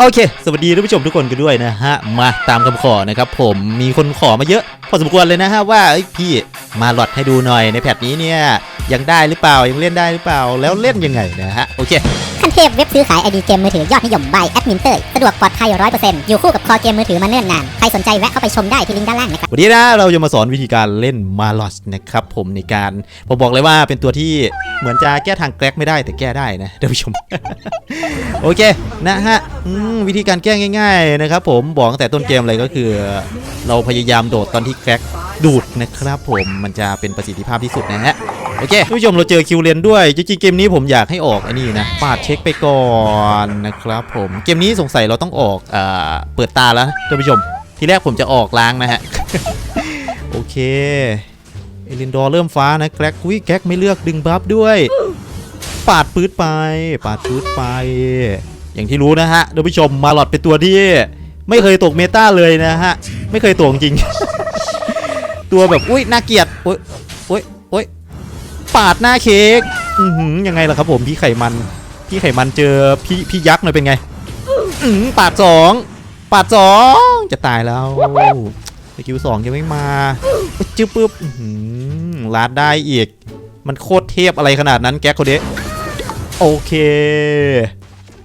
โอเค สวัสดีท่านผู้ชมทุกคนกันด้วยนะฮะ มาตามคำขอนะครับผมมีคนขอมาเยอะ พอสมควรเลยนะฮะว่าพี่มาหลอดให้ดูหน่อยในแพทนี้เนี่ย ยังได้หรือเปล่ายังเล่นได้หรือเปล่าแล้วเล่นยังไงนะฮะโอเคขั้นเทพเว็บซื้อขายไอดีเกมมือถือยอดนิยม by แอดมินเตอร์สะดวกปลอดภัย100%อยู่คู่กับคอเกมมือถือมาเนิ่นนาน ใครสนใจแวะเข้าไปชมได้ที่ลิงก์ด้านล่างนะครับ วันนี้นะเราจะมาสอนวิธีการเล่นมาลอสนะครับผมในการ ผมบอกเลยว่าเป็นตัวที่เหมือนจะแก้ทางแกร็กไม่ได้แต่แก้ได้นะท่านผู้ชม โอเคนะฮะอืมวิธีการแก้ง่ายๆนะครับผมบอกตั้งแต่ต้นเกมเลยก็คือ เราพยายามโดดตอนที่แกร็กดูดนะครับผมมันจะเป็นประสิทธิภาพที่สุดนะฮะ โอเคท่านผู้ชมเราเจอคิวเลนด้วย จริงๆเกมนี้ผมอยากให้ออกอันนี้นะปาดเช็คไปก่อนนะครับผมเกมนี้สงสัยเราต้องออกเอ่าเปิดตาแล้วท่านผู้ชม ทีแรกผมจะออกล้างนะฮะ โอเคเอลินดอร์เริ่มฟ้านะแกร็กอุ้ยแกร็กไม่เลือกดึงบัฟด้วย ปาดปืดไป ปาดปืดไป อย่างที่รู้นะฮะท่านผู้ชมมาหลอดเป็นตัวที่ไม่เคยตกเมตาเลยนะฮะ ไม่เคยตกจริง ตัวแบบอุ้ยน่าเกลียด ปาดหน้าเค้กอือหือยังไงล่ะครับผมพี่ไขมัน พี่ไขมันเจอพี่พี่ยักษ์หน่อยเป็นไง อือปาดสองปาดสองจะตายแล้วสกิลสองยังไม่มาจึ๊บปึ๊บอือหือลาดได้อีก มันโคตรเทพอะไรขนาดนั้นแก๊กโคเดะโอเค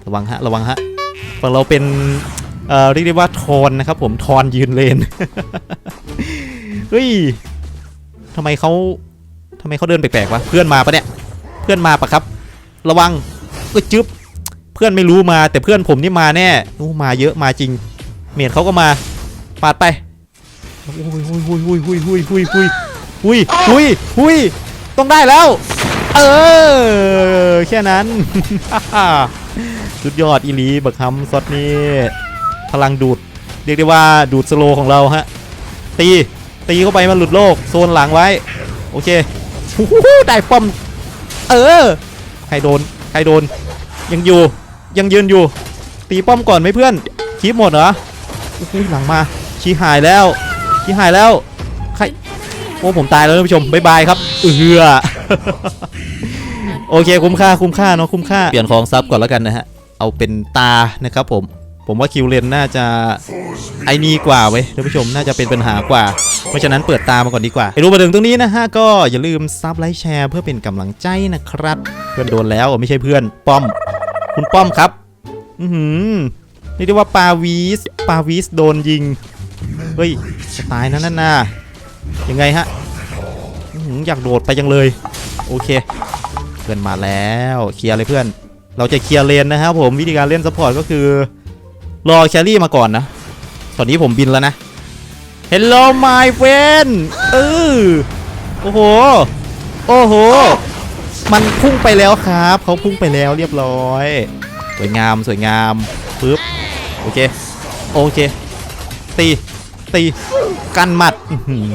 ระวังฮะ ระวังฮะฝั่งเราเป็นเอ่อเรียกได้ว่าทอนนะครับผมทอนยืนเลน เฮ้ยทำไมเขา ทำไมเขาเดินแปลกๆวะ เพื่อนมาปะเนี่ย เพื่อนมาปะครับ ระวังเอ้ยจึ๊บ เพื่อนไม่รู้มาแต่เพื่อนผมนี่มาแน่อู้มาเยอะมาจริง เมียดเขาก็มา ปาดไปหุยหุยหุยหุยหุยหุยหุยหุยหุยหุยหุยต้องได้แล้ว เออ แค่นั้นสุดยอดอีลีบักฮัมซอดนี่พลังดูด เรียกได้ว่าดูดสโลของเราฮะ ตี ตีเข้าไปมันหลุดโลก โซนหลังไว้ โอเค ได้ป้อม เออ ใครโดน ใครโดน ยังอยู่ ยังยืนอยู่ ตีป้อมก่อนไหมเพื่อนคีบหมดเหรอหหลังมา ชี้หายแล้ว ชี้หายแล้ว ใคร โอ้ ผมตายแล้วท่านผู้ชม บ๊ายบายครับ เอือโอเค คุ้มค่า คุ้มค่าเนาะ คุ้มค่า เปลี่ยนของซับก่อนแล้วกันนะฮะ เอาเป็นตานะครับผม ผมว่าคิวเลนน่าจะไอนีกว่าเว้ยท่านผู้ชมน่าจะเป็นปัญหากว่า เพราะฉะนั้นเปิดตามาก่อนดีกว่าไปรู้มาถึงตรงนี้นะฮะก็อย่าลืมซับไลค์แชร์เพื่อเป็นกำลังใจนะครับ เพื่อนโดนแล้วไม่ใช่เพื่อนป้อม คุณป้อมครับ อือหือนี่เรียกว่าปาวีสปาวีสโดนยิงเฮ้ยจะตายนะนั่นน่ะยังไงฮะอื้อหืออยากโดดไปยังเลย โอเค เพื่อนมาแล้วเคลียร์เลยเพื่อน เราจะเคลียร์เลนนะครับผมวิธีการเล่นซัพพอร์ตก็คือ รอแครี่มาก่อนนะ ตอนนี้ผมบินแล้วนะ Hello my friend เออโอ้โห โอ้โห มันพุ่งไปแล้วครับ เขาพุ่งไปแล้วเรียบร้อย สวยงามสวยงามปึ๊บ โอเค โอเค ตี ตี กันหมัดอื้อหือ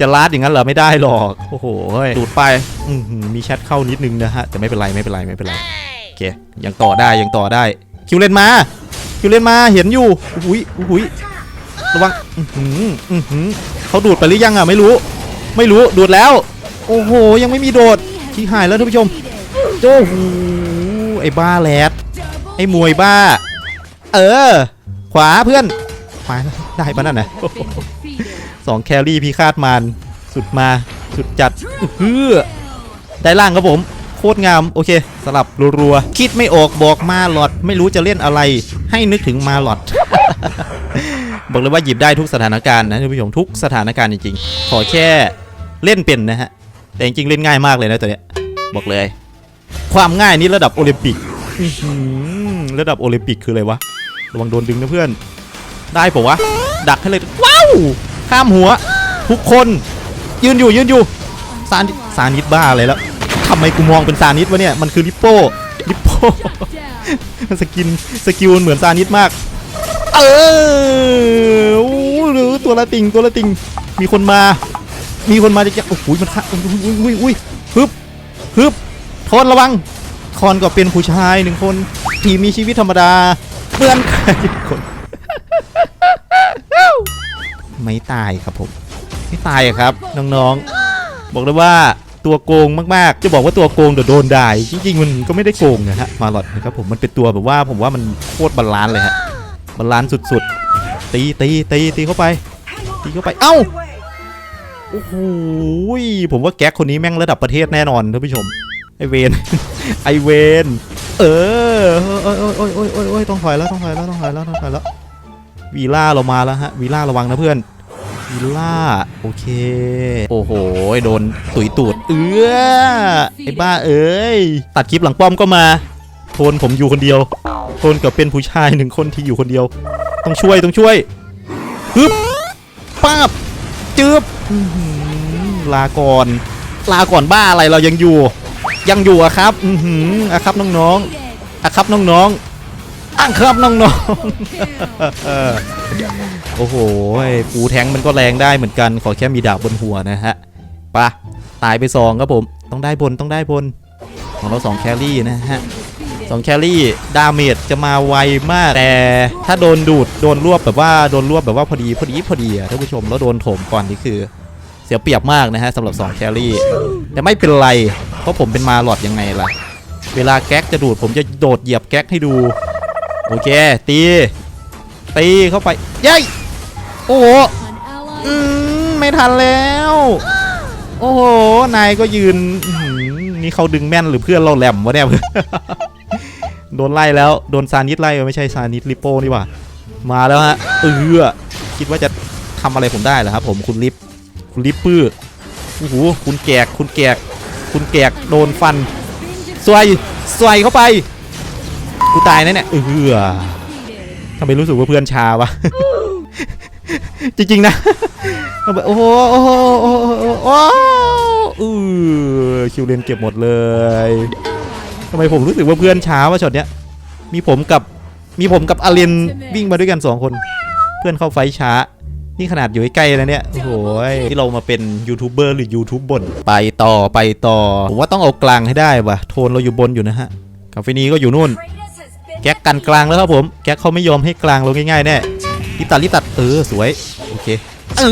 จะลาดอย่างนั้นเหรอ ไม่ได้หรอก โอ้โหเฮ้ยดูดไปอื้อหือมีแชทเข้านิดนึงนะฮะ แต่ไม่เป็นไรไม่เป็นไรไม่เป็นไร โอเค ยังต่อได้ยังต่อได้ คิวเลนมา คิวเลนมาเห็นอยู่อุ้ยอุ้ยระวังอื้อหืออื้อหือเขาดูดไปหรือยังอะไม่รู้ ไม่รู้ดูดแล้ว โอ้โห ยังไม่มีโดดที่หายแล้วท่านผู้ชมโอ้โหไอ้บ้าแรดไอ้มวยบ้า เออ ขวาเพื่อนมาได้ปะนั่นนะสองแครี่พี่คาดมานสุดมาสุดจัดเฮือได้ล่างครับผม โคตรงาม โอเคสลับรัวๆคิดไม่ออกบอกมาหลอด ไม่รู้จะเล่นอะไร ให้นึกถึงมาหลอด บอกเลยว่าหยิบได้ทุกสถานการณ์นะท่านผู้ชมทุกสถานการณ์จริงๆ ขอแค่เล่นเป็นนะฮะ แต่จริงๆเล่นง่ายมากเลยนะตัวเนี้ยบอกเลย ความง่ายนี่ระดับโอลิมปิกระดับโอลิมปิกคืออะไรวะระวังโดนดึงนะเพื่อน ได้ปะวะ ดักให้เลยว้าวข้ามหัว ทุกคนยืนอยู่ยืนอยู่ซานิซานิดบ้าอะไรแล้ว ไมกูมองเป็นซานิดวะเนี่ย มันคือลิปโป้ลิปโป้สกินสกิลเหมือนซานิดมาก เออหรือตัวละติงตัวละติง มีคนมา มีคนมาจะจะโอ้โหมันฆ่าอุ้ยอุ้ยอุ้ยฮึบฮึบทนระวังคอนก็เป็นผู้ชายหนึ่งคนที่มีชีวิตธรรมดาเพื่อนใครคนไม่ตายครับผม ไม่ตายครับ น้องๆ บอกเลยว่า ตัวโกงมากๆ จะบอกว่าตัวโกงเดี๋ยวโดนด่าจริงๆมันก็ไม่ได้โกงนะฮะมาหลอดนะครับผมมันเป็นตัวแบบว่าผมว่ามันโคตรบาลานซ์เลยฮะบาลานซ์สุดๆ ตีตีตีตีเข้าไป ตีเข้าไปเอ้าโอ้โหผมว่าแก๊กคนนี้แม่งระดับประเทศแน่นอนท่านผู้ชมไอเวนไอเวนเออโอ้ยโอ้ยโอ้ยโอ้ยโอ้ยโอ้ยต้องถอยแล้วต้องถอยแล้วต้องถอยแล้วต้องถอยแล้ววีล่าเรามาแล้วฮะวีล่าระวังนะเพื่อน วีล่า โอเค โอ้โห โดนตุยตูด เอื้อไอ้บ้าเอ้ย ตัดคลิปหลังป้อมก็มา โทนผมอยู่คนเดียว โทนกับเป็นผู้ชายหนึ่งคนที่อยู่คนเดียว ต้องช่วยต้องช่วยฮึบป้าบจืบอื้อหือลาก่อน ลาก่อนบ้าอะไรเรายังอยู่ ยังอยู่อะครับ อือหืออะครับน้องๆอะครับน้องๆ อะครับน้องๆ โอ้โหปูแทงมันก็แรงได้เหมือนกันขอแค่มีดาบบนหัวนะฮะปะตายไปสองครับผม ต้องได้บนต้องได้บน ของเราสองแครี่นะฮะสองแครี่ดาเมจจะมาไวมาก แต่ถ้าโดนดูดโดนรวบแบบว่าโดนรวบแบบว่าพอดีพอดีพอดีอะท่านผู้ชมแล้วโดนโถมก่อนนี่คือ เสียเปรียบมากนะฮะสำหรับ 2 แครี่แต่ไม่เป็นไร เพราะผมเป็นมาหลอดยังไงล่ะ เวลาแก๊กจะดูดผมจะโดดเหยียบแก๊กให้ดู โอเค ตี ตีเข้าไปยัยโอ้โหอืมไม่ทันแล้ว โอ้โห นายก็ยืนนี่เขาดึงแม่นหรือเพื่อนเราแหลมวะเนี่ยโดนไล่แล้ว โดนซานิดไล่ไม่ใช่ซานิดลิโป้นี่ว่า มาแล้วฮะเออคิดว่าจะทำอะไรผมได้เหรอครับ ผมคุณลิฟคุณลิปปื้อโอ้โหคุณแกกคุณแกกคุณแกกโดนฟันสวยสวยเข้าไป กูตายนะเนี่ยเออทำไมรู้สึกว่าเพื่อนชาวะ จริงๆนะทำไมโอ้โหโอ้โหโอ้โหโอ้โหเออคิวเลนเก็บหมดเลยทำไมผมรู้สึกว่าเพื่อนช้าวะช็อตเนี้ย มีผมกับมีผมกับอาเลนวิ่งมาด้วยกันสองคน เพื่อนเข้าไฟท์ช้า นี่ขนาดอยู่ใกล้ๆแล้วเนี่ย โอ้โหยที่เรามาเป็นยูทูบเบอร์หรือยูทูบบนไปต่อไปต่อ ผมว่าต้องเอากลางให้ได้ว่ะ โทนเราอยู่บนอยู่นะฮะคาเฟนีก็อยู่นู่น แก๊กกันกลางแล้วครับผม แก๊กเขาไม่ยอมให้กลางเราง่ายๆแน่รีบตัดรีบตัดเออสวยโอเคเอ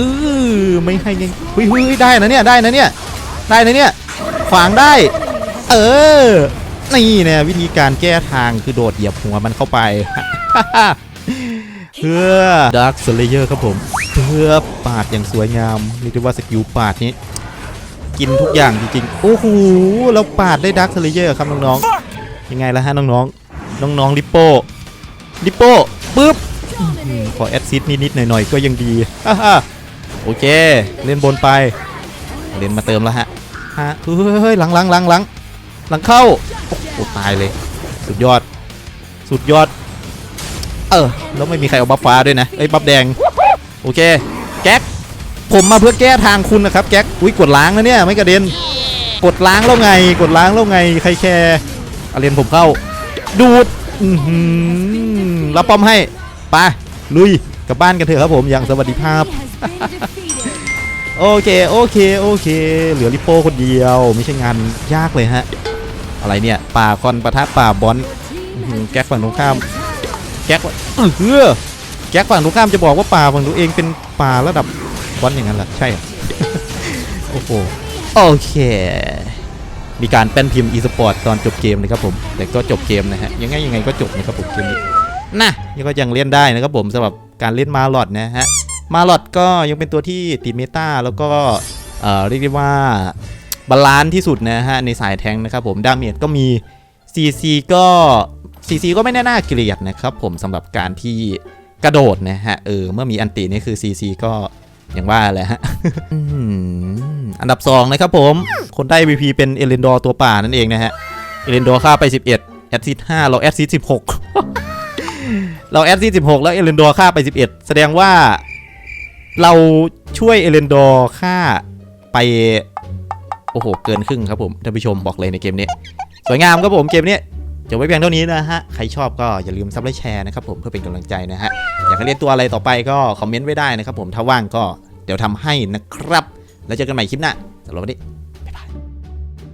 อไม่ให้ยังเฮ้ยเฮ้ยได้นะเนี่ยได้นะเนี่ยได้นะเนี่ยขวางได้ เออนี่เนี่ยวิธีการแก้ทางคือโดดเหยียบหัวมันเข้าไปเพื่อด a r k Slayer ครับผมเพื่อปาดอย่างสวยงามเรียกได้ว่าสกิลปาดนี้ กินทุกอย่างจริงๆ โอ้โหเราปาดได้ด a r k Slayer ครับน้องๆยังไงล่ะฮะน้องๆ น้องๆลิปโป้ลิปโป้ปึ๊บอื้อหือขอแอดซิดนิดๆหน่อยๆก็ยังดีโอเค เล่นบนไป เล่นมาเติมแล้วฮะฮะเฮ้ยหลังหลังหลังหลังหลังเข้าโอ้ตายเลย สุดยอด สุดยอด เออแล้วไม่มีใครเอาบัฟฟ้าด้วยนะไอ้บัฟแดง โอเค แก๊กผมมาเพื่อแก้ทางคุณนะครับแก๊กอุ้ยกดล้างนะเนี่ยไม่กระเด็นกดล้างแล้วไง กดล้างแล้วไง ใครแคร์อาเรนผมเข้า ดูดรับป้อมให้ไปลุยกลับบ้านกันเถอะครับผมอย่างสวัสดิภาพ โอเคโอเคโอเค เหลือลิโป้คนเดียว ไม่ใช่งานยากเลยฮะ อะไรเนี่ยป่าคอนปะทะป่าบอลแก๊กฝั่งตรงข้าม แก๊กเออเฮ้อแก๊กฝั่งตรงข้ามจะบอกว่าป่าฝั่งตัวเองเป็นป่าระดับบอลอย่างนั้นเหรอใช่โอ้โหโอเค มีการแป้นพิมพ์ e-sport ตอนจบเกมนะครับผม แต่ก็จบเกมนะฮะ ยังไงยังไงก็จบนะครับผมเกมนี้นะยังก็ยังเล่นได้นะครับผมสำหรับการเล่นมาลอดนะฮะ มาลอดก็ยังเป็นตัวที่ติดเมตาแล้วก็เอ่อเรียกได้ว่าบาลานซ์ที่สุดนะฮะในสายแทงนะครับผม ดาเมจก็มี CC ก็ CC ก็ไม่แน่น่าเกลียดนะครับผมสำหรับการที่กระโดดนะฮะ เออ เมื่อมีอันตินี่คือ CC ก็ อย่างว่าแหละฮะอืมอันดับ 2 นะครับผม คนได้ VP เป็นเอเลนดอร์ตัวป่านั่นเองนะฮะ เอเลนดอร์ค่าไป 11 แอดซิด5เราแอดซิด16 เราแอดซิด16 แล้วเอเลนดอร์ค่าไป 11 แสดงว่า เราช่วยเอเลนดอร์ค่าไป โอ้โห เกินครึ่งครับผมท่านผู้ชมบอกเลยในเกมนี้ สวยงามครับผมเกมนี้ จะไว้เพียงเท่านี้นะฮะ ใครชอบก็อย่าลืมซับและแชร์นะครับผมเพื่อเป็นกำลังใจนะฮะ อยากให้เรียนตัวอะไรต่อไปก็คอมเมนต์ไว้ได้นะครับผมถ้าว่างก็เดี๋ยวทำให้นะครับ แล้วเจอกันใหม่คลิปหน้าสำหรับวันนี้